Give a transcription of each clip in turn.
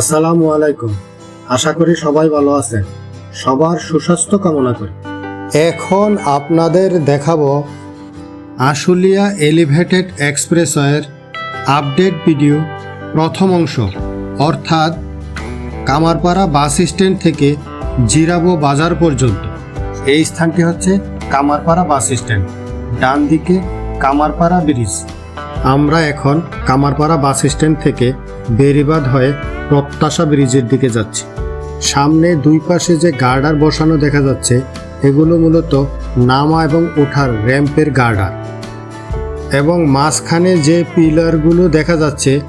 আসসালামু আলাইকুম। আশা করি সবাই ভালো আছেন। সবার সুস্বাস্থ্য কামনা করি। এখন আপনাদের দেখাবো আশুলিয়া এলিভেটেড এক্সপ্রেসওয়ের আপডেট ভিডিও প্রথম অংশ। অর্থাৎ কামারপাড়া বাস স্ট্যান্ড থেকে জিরাবো বাজার পর্যন্ত। এই স্থানটি হচ্ছে কামারপাড়া বাস স্ট্যান্ড। ডান দিকে কামারপাড়া ব্রিজ। আমরা এখন কামারপাড়া বাস স্ট্যান্ড থেকে বেরিবাদ হয়ে প্রত্যাশা ব্রিজের দিকে যাচ্ছি। সামনে দুই পাশে যে গার্ডার বসানো দেখা যাচ্ছে, এগুলো মূলত নামা এবং ওঠার র্যাম্পের গার্ডার। এবং মাঝখানে যে পিলারগুলো দেখা যাচ্ছে,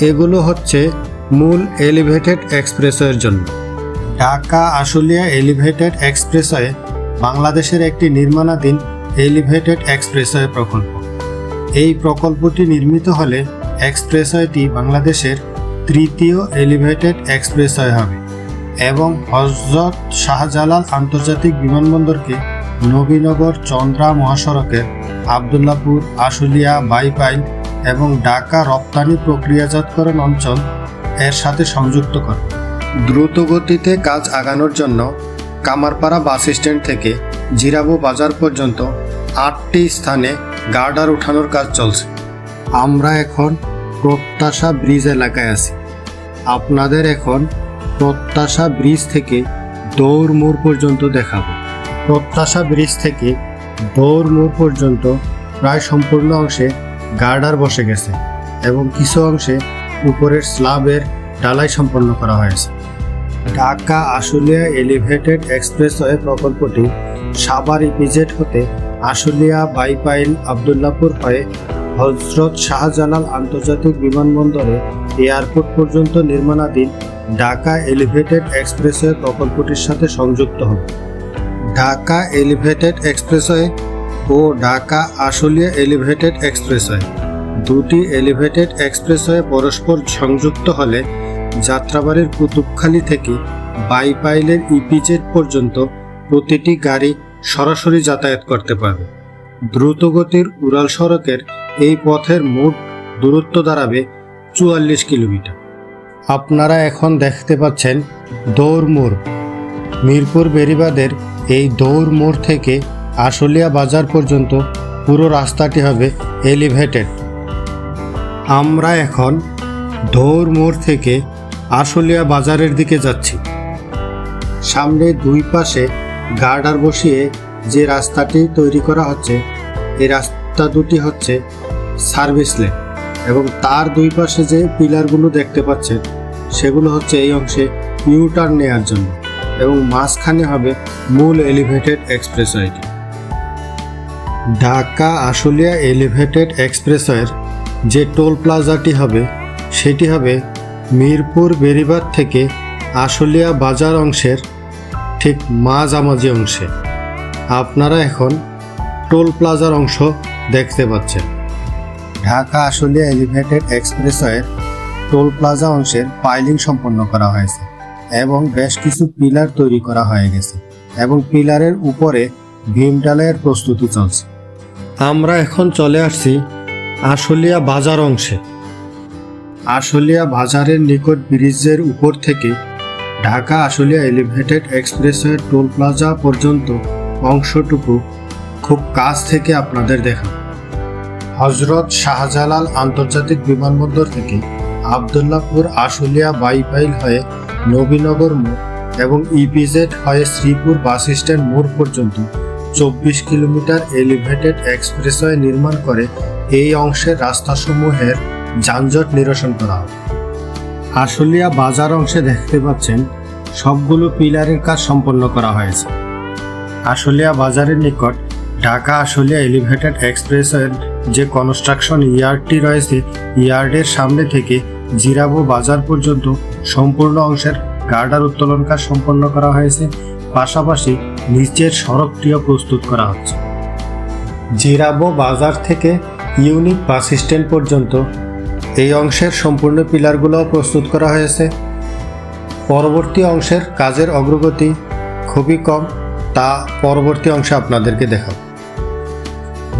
এগুলো হচ্ছে মূল এলিভেটেড এক্সপ্রেসওয়ের জন্য। ঢাকা আশুলিয়া এলিভেটেড এক্সপ্রেসওয়ে বাংলাদেশের একটি নির্মাণাধীন এলিভেটেড এক্সপ্রেসওয়ে প্রকল্প। এই প্রকল্পটি নির্মিত হলে এক্সপ্রেসওয়েটি বাংলাদেশের তৃতীয় এলিভেটেড এক্সপ্রেসওয়ে হবে এবং হজরত শাহজালাল আন্তর্জাতিক বিমানবন্দরকে নবীনগর চন্দ্রা মহাসড়কের আবদুল্লাপুর, আশুলিয়া, বাইপাইল এবং ঢাকা রপ্তানি প্রক্রিয়াজাতকরণ অঞ্চল এর সাথে সংযুক্ত করে। দ্রুত গতিতে কাজ আগানোর জন্য কামারপাড়া বাস স্ট্যান্ড থেকে জিরাবো বাজার পর্যন্ত আটটি স্থানে গার্ডার উঠানোর কাজ চলছে। আমরা এখন প্রত্যাশা ব্রিজ এলাকায় আছি। আপনাদের এখন প্রত্যাশা ব্রিজ থেকে দৌড় মোড় পর্যন্ত দেখাবো। প্রত্যাশা ব্রিজ থেকে দৌড় মোড় পর্যন্ত প্রায় সম্পূর্ণ অংশে গার্ডার বসে গেছে এবং কিছু অংশে উপরের স্লাবের ডালাই সম্পন্ন করা হয়েছে। ঢাকা আশুলিয়া এলিভেটেড এক্সপ্রেসওয়ে প্রকল্পটি সাভার ইপিজেট হতে আশুলিয়া বাইপাইল আবদুল্লাপুর হয়ে হজরত শাহজালাল আন্তর্জাতিক বিমানবন্দরে এয়ারপোর্ট পর্যন্ত নির্মাণাধীন ঢাকা এলিভেটেড এক্সপ্রেসওয়ে প্রকল্পটির সাথে সংযুক্ত হবে ঢাকা এলিভেটেড এক্সপ্রেসওয়ে ও ঢাকা আশুলিয়া এলিভেটেড এক্সপ্রেসওয়ে দুটি এলিভেটেড এক্সপ্রেসওয়ে পরস্পর সংযুক্ত হলে যাত্রাবাড়ির কুতুবখালী থেকে বাইপাইলের ইপিজেড পর্যন্ত প্রতিটি গাড়ি সরাসরি যাতায়াত করতে পারবে। দ্রুতগতির উড়াল সড়কের এই পথের মোট দূরত্ব দাঁড়াবে চুয়াল্লিশ কিলোমিটার। আপনারা এখন দেখতে পাচ্ছেন দৌড় মোড়। মিরপুর বেরিবাদের এই দৌড় মোড় থেকে আশুলিয়া বাজার পর্যন্ত পুরো রাস্তাটি হবে এলিভেটেড। আমরা এখন দৌড় মোড় থেকে আশুলিয়া বাজারের দিকে যাচ্ছি। সামনে দুই পাশে গার্ডার বসিয়ে যে রাস্তাটি তৈরি করা হচ্ছে এই রাস্তা দুটি হচ্ছে সার্ভিস লেন এবং তার দুই পাশে যে পিলারগুলো দেখতে পাচ্ছেন, সেগুলো হচ্ছে এই অংশে ইউ টার্ন নেওয়ার জন্য এবং মাঝখানে হবে মূল এলিভেটেড এক্সপ্রেসওয়েটি ঢাকা আশুলিয়া এলিভেটেড এক্সপ্রেসওয়ের যে টোল প্লাজাটি হবে, সেটি হবে মিরপুর বেরিবাদ থেকে আশুলিয়া বাজার অংশের ঠিক মাঝামাঝি অংশে। আপনারা এখন টোল প্লাজার অংশ দেখতে পাচ্ছেন। ঢাকা আশুলিয়া এলিভেটেড এক্সপ্রেসওয়ের টোল প্লাজা অংশের পাইলিং সম্পন্ন করা হয়েছে এবং বেশ কিছু পিলার তৈরি করা হয়ে গেছে এবং পিলারের উপরে ভীম ডালাইয়ের প্রস্তুতি চলছে। আমরা এখন চলে আসছি আশুলিয়া বাজার অংশে। আশুলিয়া বাজারের নিকট ব্রিজের উপর থেকে Dhaka Ashulia elevated expressway toll plaza পর্যন্ত অংশটুকু খুব কাছ থেকে আপনাদের দেখা হজরত শাহজালাল আন্তর্জাতিক বিমানবন্দর থেকে আবদুল্লাপুর আশুলিয়া বাইপাইল হয়ে নবীনগর মোড় এবং ইপিজেড হয়ে শ্রীপুর বাস স্ট্যান্ড মোড় পর্যন্ত চব্বিশ কিলোমিটার এলিভেটেড এক্সপ্রেসওয়ে নির্মাণ করে এই অংশের রাস্তাসমূহের যানজট নিরসন করা হবে আশুলিয়া বাজার অংশে দেখতে পাচ্ছেন সবগুলো পিলারের কাজ সম্পন্ন করা হয়েছে। আশুলিয়া বাজারের নিকট ঢাকা আশুলিয়া এলিভেটেড এক্সপ্রেসওয়ের যে কনস্ট্রাকশন ইয়ার্ডটি রয়েছে, ইয়ার্ডের সামনে থেকে জিরাবো বাজার পর্যন্ত সম্পূর্ণ অংশের গার্ডার উত্তোলন কাজ সম্পন্ন করা হয়েছে। পাশাপাশি নিচের সড়কটিও প্রস্তুত করা হচ্ছে। জিরাবো বাজার থেকে ইউনিক বাস স্ট্যান্ড পর্যন্ত এই অংশের সম্পূর্ণ পিলারগুলোও প্রস্তুত করা হয়েছে। পরবর্তী অংশের কাজের অগ্রগতি খুবই কম, তা পরবর্তী অংশে আপনাদেরকে দেখাবো।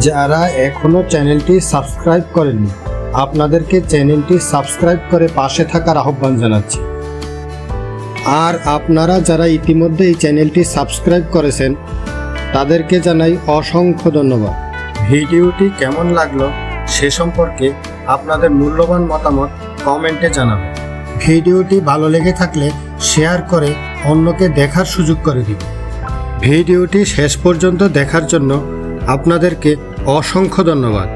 যারা এখনও চ্যানেলটি সাবস্ক্রাইব করেননি, আপনাদেরকে চ্যানেলটি সাবস্ক্রাইব করে পাশে থাকার আহ্বান জানাচ্ছি। আর আপনারা যারা ইতিমধ্যে এই চ্যানেলটি সাবস্ক্রাইব করেছেন, তাদেরকে জানাই অসংখ্য ধন্যবাদ। ভিডিওটি কেমন লাগল সে সম্পর্কে আপনাদের মূল্যবান মতামত কমেন্টে জানাবেন। ভিডিওটি ভালো লেগে থাকলে শেয়ার করে অন্যকে দেখার সুযোগ করে দিন। ভিডিওটি শেষ পর্যন্ত দেখার জন্য আপনাদেরকে অসংখ্য ধন্যবাদ।